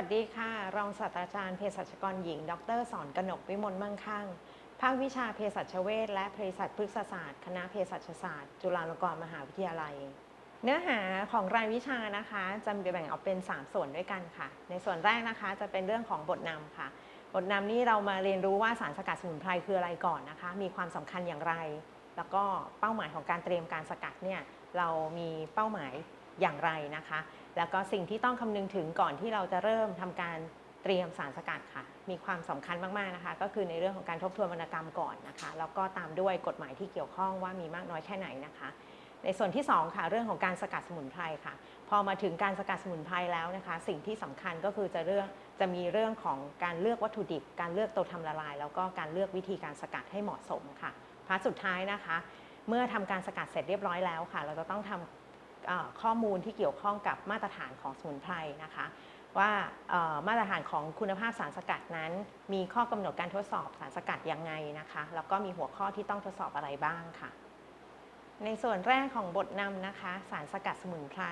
วัสดีค่ะ รองศาสตราจารย์เภสัชกรหญิง ดรสอนกนกวิมลมั่งคั่ง ภาควิชาเภสัชเวชและเภสัชพฤกษศาสตร์ คณะเภสัชศาสตร์ จุฬาลงกรณ์มหาวิทยาลัย เนื้อหาของรายวิชานะคะจะแบ่งออกเป็น 3 ส่วนด้วยกันค่ะ ในส่วนแรกนะคะจะเป็นเรื่องของบทนำค่ะ บทนำนี้เรามาเรียนรู้ว่าสารสกัดสมุนไพรคืออะไรก่อนนะคะ มีความสำคัญอย่างไร แล้วก็เป้าหมายของการเตรียมการสกัดเนี่ยเรามีเป้าหมาย อย่างไรนะคะ แล้วก็สิ่งที่ต้องคำนึงถึงก่อนที่เราจะเริ่มทำการเตรียมสารสกัดค่ะ มีความสำคัญมากๆนะคะ ก็คือในเรื่องของการทบทวนวรรณกรรมก่อนนะคะ แล้วก็ตามด้วยกฎหมายที่เกี่ยวข้องว่ามีมากน้อยแค่ไหนนะคะ ในส่วนที่ 2 ค่ะ เรื่องของการสกัดสมุนไพรค่ะ พอมาถึงการสกัดสมุนไพรแล้วนะคะ สิ่งที่สำคัญก็คือจะเรื่องจะมีเรื่องของการเลือกวัตถุดิบ การเลือกตัวทำละลาย แล้วก็การเลือกวิธีการสกัดให้เหมาะสมค่ะพาร์ทสุดท้ายนะคะ เมื่อทำการสกัดเสร็จเรียบร้อยแล้วค่ะ เราจะต้องทำเอ่อ ข้อมูลที่เกี่ยวข้องกับมาตรฐานของสมุนไพรนะคะว่ามาตรฐานของคุณภาพสารสกัดนั้น มีข้อกำหนดการทดสอบสารสกัดยังไงนะคะแล้วก็มีหัวข้อที่ต้องทดสอบอะไรบ้างค่ะ ในส่วนแรกของบทนำนะคะ สารสกัดสมุนไพร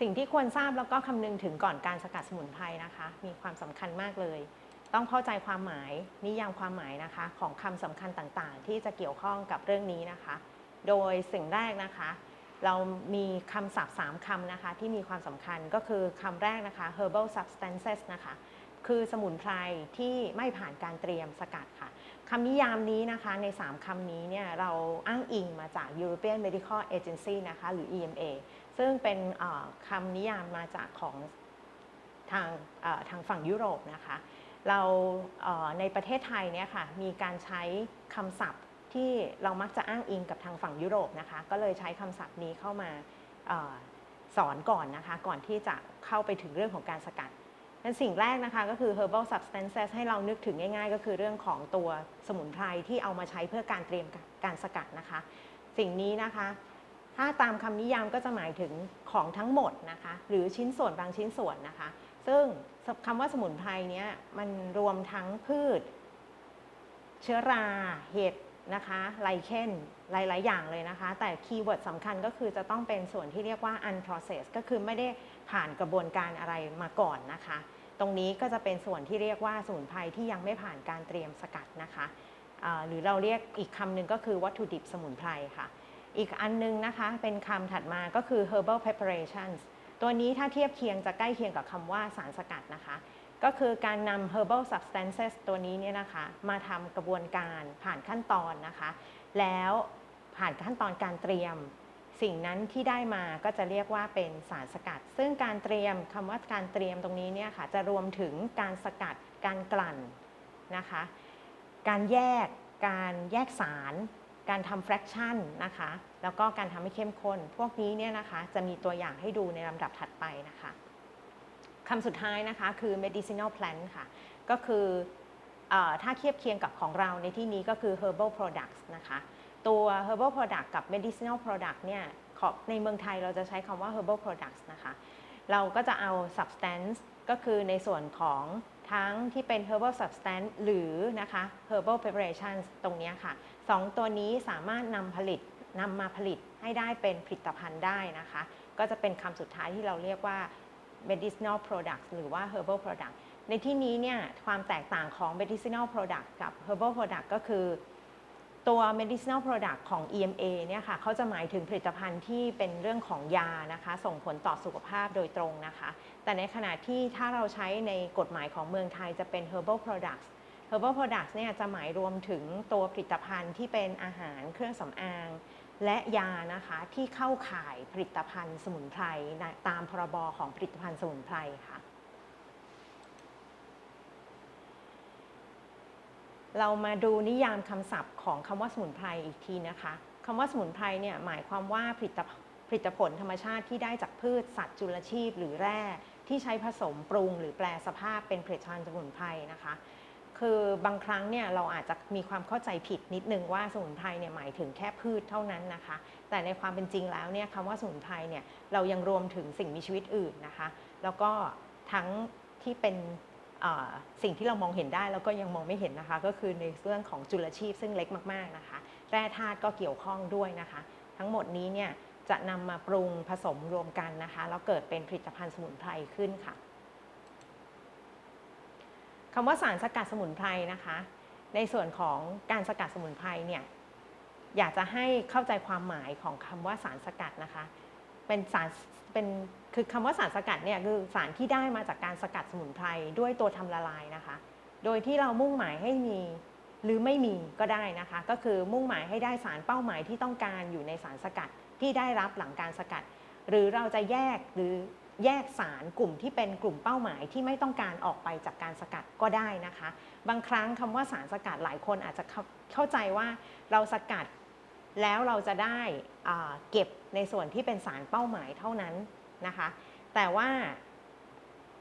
สิ่งที่ควรทราบแล้วก็คำนึงถึงก่อนการสกัดสมุนไพรนะคะ มีความสำคัญมากเลย ต้องเข้าใจความหมายนิยามความหมายนะคะ ของคำสำคัญต่างๆ ที่จะเกี่ยวข้องกับเรื่องนี้นะคะ โดยสิ่งแรกนะคะ เรามีคำศัพท์ 3คำนะคะที่มีความสำคัญก็คือคำแรกนะคะ herbal substances นะคะ คือสมุนไพรที่ไม่ผ่านการเตรียมสกัดค่ะคำนิยามนี้นะคะใน 3คำนี้เนี่ยเราอ้างอิงมาจาก European Medical Agency นะคะหรือ EMA ซึ่งเป็นคำนิยามมาจากของทางทางฝั่งยุโรปนะคะ เราในประเทศไทยเนี่ยค่ะมีการใช้คำศัพท์ ที่เรามักจะอ้างอิงกับทางฝั่งยุโรปนะคะ ก็เลยใช้คำศัพท์นี้เข้ามาออสอนก่อนนะคะ ก่อนที่จะเข้าไปถึงเรื่องของการสกัดนั้นสิ่งแรกนะคะก็คือ herbal substances ให้เรานึกถึงง่าย ๆ ก็คือเรื่องของตัวสมุนไพรที่เอามาใช้เพื่อการเตรียมการสกัดนะคะ สิ่งนี้นะคะ ถ้าตามคำนิยามก็จะหมายถึงของทั้งหมดนะคะ หรือชิ้นส่วนบางชิ้นส่วนนะคะ ซึ่งคำว่าสมุนไพรเนี้ยมันรวมทั้งพืช เชื้อรา เห็ด นะคะไลเคนหลาย ๆ อย่างเลยนะคะ แต่คีย์เวิร์ดสำคัญก็คือจะต้องเป็นส่วนที่เรียกว่า unprocessed ก็คือไม่ได้ผ่านกระบวนการอะไรมาก่อนนะคะ ตรงนี้ก็จะเป็นส่วนที่เรียกว่าสมุนไพรที่ยังไม่ผ่านการเตรียมสกัดนะคะหรือเราเรียกอีกคำหนึ่งก็คือวัตถุดิบสมุนไพรค่ะ อีกอันนึงนะคะเป็นคำถัดมาก็คือ herbal preparations ตัวนี้ถ้าเทียบเคียงจะใกล้เคียงกับคำว่าสารสกัดนะคะ ก็คือการนำ herbal substances ตัวนี้เนี่ยนะคะ มาทำกระบวนการผ่านขั้นตอนนะคะ แล้วผ่านขั้นตอนการเตรียม สิ่งนั้นที่ได้มาก็จะเรียกว่าเป็นสารสกัด ซึ่งการเตรียมคำว่าการเตรียมตรงนี้เนี่ยค่ะจะรวมถึงการสกัดการกลั่นนะคะ การแยกการแยกสาร การทำ fraction นะคะ แล้วก็การทำให้เข้มข้น พวกนี้เนี่ยนะคะจะมีตัวอย่างให้ดูในลำดับถัดไปนะคะ คำสุดท้ายนะคะคือ medicinal plant ค่ะ ก็คืออถ้าเทียบเคียงกับของเราในที่นี้ก็คือ herbal products นะคะ ตัว herbal product กับ medicinal product เนี่ยในเมืองไทยเราจะใช้คำว่า herbal products นะคะ เราก็จะเอา substance ก็คือในส่วนของทั้งที่เป็น herbal substance หรือนะคะ herbal preparations ตรงนี้ค่ะสองตัวนี้สามารถนำผลิตนำมาผลิตให้ได้เป็นผลิตภัณฑ์ได้นะคะ ก็จะเป็นคำสุดท้ายที่เราเรียกว่า medicinal products หรือว่า herbal product ในที่นี้เนี่ยความแตกต่างของ medicinal product กับ herbal product ก็คือ ตัว medicinal product ของ EMA เนี่ยค่ะเขาจะหมายถึงผลิตภัณฑ์ที่เป็นเรื่องของยานะคะ ส่งผลต่อสุขภาพโดยตรงนะคะ แต่ในขณะที่ถ้าเราใช้ในกฎหมายของเมืองไทยจะเป็น herbal products herbal products เนี่ยจะหมายรวมถึงตัวผลิตภัณฑ์ที่เป็นอาหารเครื่องสำอาง และยานะคะที่เข้าข่ายผลิตภัณฑ์สมุนไพรตามพรบของผลิตภัณฑ์สมุนไพรค่ะ เรามาดูนิยามคำศัพท์ของคำว่าสมุนไพรอีกทีนะคะคำว่าสมุนไพรเนี่ยหมายความว่าผลิตผผลิตผลธรรมชาติที่ได้จากพืชสัตว์จุลชีพหรือแร่ที่ใช้ผสมปรุง หรือแปลสภาพเป็นผลิตภัณฑ์สมุนไพรนะคะ คือบางครั้งเนี่ยเราอาจจะมีความเข้าใจผิดนิดนึงว่าสมุนไพรเนี่ยหมายถึงแค่พืชเท่านั้นนะคะ แต่ในความเป็นจริงแล้วเนี่ยคำว่าสมุนไพรเนี่ยเรายังรวมถึงสิ่งมีชีวิตอื่นนะคะ แล้วก็ทั้งที่เป็นสิ่งที่เรามองเห็นได้แล้วก็ยังมองไม่เห็นนะคะ ก็คือในเรื่องของจุลชีพซึ่งเล็กมากๆนะคะแร่ธาตุก็เกี่ยวข้องด้วยนะคะ ทั้งหมดนี้เนี่ยจะนำมาปรุงผสมรวมกันนะคะแล้วเกิดเป็นผลิตภัณฑ์สมุนไพรขึ้นค่ะ คำว่าสารสกัดสมุนไพรนะคะ ในส่วนของการสกัดสมุนไพรเนี่ยอยากจะให้เข้าใจความหมายของคำว่าสารสกัดนะคะ เป็นสารเป็นคือคำว่าสารสกัดเนี่ยคือสารที่ได้มาจากการสกัดสมุนไพรด้วยตัวทำละลายนะคะ โดยที่เรามุ่งหมายให้มีหรือไม่มีก็ได้นะคะ ก็คือมุ่งหมายให้ได้สารเป้าหมายที่ต้องการอยู่ในสารสกัดที่ได้รับหลังการสกัด หรือเราจะแยกหรือ แยกสารกลุ่มที่เป็นกลุ่มเป้าหมายที่ไม่ต้องการออกไปจากการสกัดก็ได้นะคะ บางครั้งคำว่าสารสกัดหลายคนอาจจะเข้าใจว่าเราสกัดแล้วเราจะได้เก็บในส่วนที่เป็นสารเป้าหมายเท่านั้นนะคะ แต่ว่า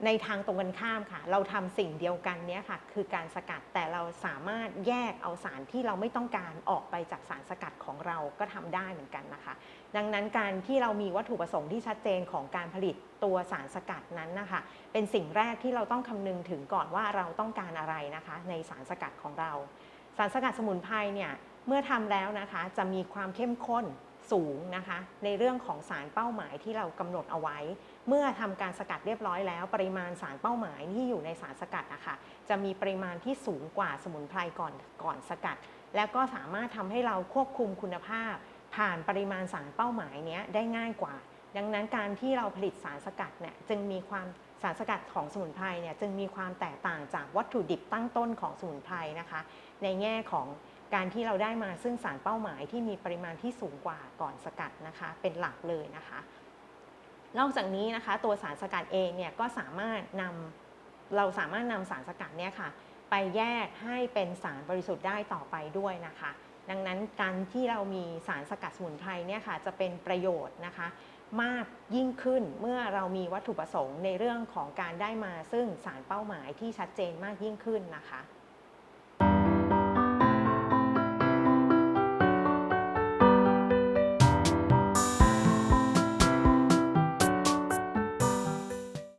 ในทางตรงกันข้ามค่ะ เราทำสิ่งเดียวกันเนี้ยค่ะ คือการสกัดแต่เราสามารถแยกเอาสารที่เราไม่ต้องการออกไปจากสารสกัดของเราก็ทำได้เหมือนกันนะคะ ดังนั้นการที่เรามีวัตถุประสงค์ที่ชัดเจนของการผลิตตัวสารสกัดนั้นนะคะ เป็นสิ่งแรกที่เราต้องคำนึงถึงก่อนว่าเราต้องการอะไรนะคะ ในสารสกัดของเรา สารสกัดสมุนไพรเนี่ยเมื่อทำแล้วนะคะ จะมีความเข้มข้น สูงนะคะ ในเรื่องของสารเป้าหมายที่เรากำหนดเอาไว้ เมื่อทำการสกัดเรียบร้อยแล้ว ปริมาณสารเป้าหมายที่อยู่ในสารสกัดนะคะจะมีปริมาณที่สูงกว่าสมุนไพรก่อนก่อนสกัด แล้วก็สามารถทำให้เราควบคุมคุณภาพ ผ่านปริมาณสารเป้าหมายนี้ได้ง่ายกว่า ดังนั้นการที่เราผลิตสารสกัดเนี่ยจึงมีความสารสกัดของสมุนไพรเนี่ยจึงมีความแตกต่างจากวัตถุดิบตั้งต้นของสมุนไพรนะคะ ในแง่ของ การที่เราได้มาซึ่งสารเป้าหมายที่มีปริมาณที่สูงกว่าก่อนสกัดนะคะ เป็นหลักเลยนะคะ นอกจากนี้นะคะ ตัวสารสกัดเองเนี่ยก็สามารถนำเราสามารถนำสารสกัดเนี่ยค่ะ ไปแยกให้เป็นสารบริสุทธิ์ได้ต่อไปด้วยนะคะ ดังนั้นการที่เรามีสารสกัดสมุนไพรเนี่ยค่ะจะเป็นประโยชน์นะคะ มากยิ่งขึ้นเมื่อเรามีวัตถุประสงค์ในเรื่องของการได้มาซึ่งสารเป้าหมายที่ชัดเจนมากยิ่งขึ้นนะคะ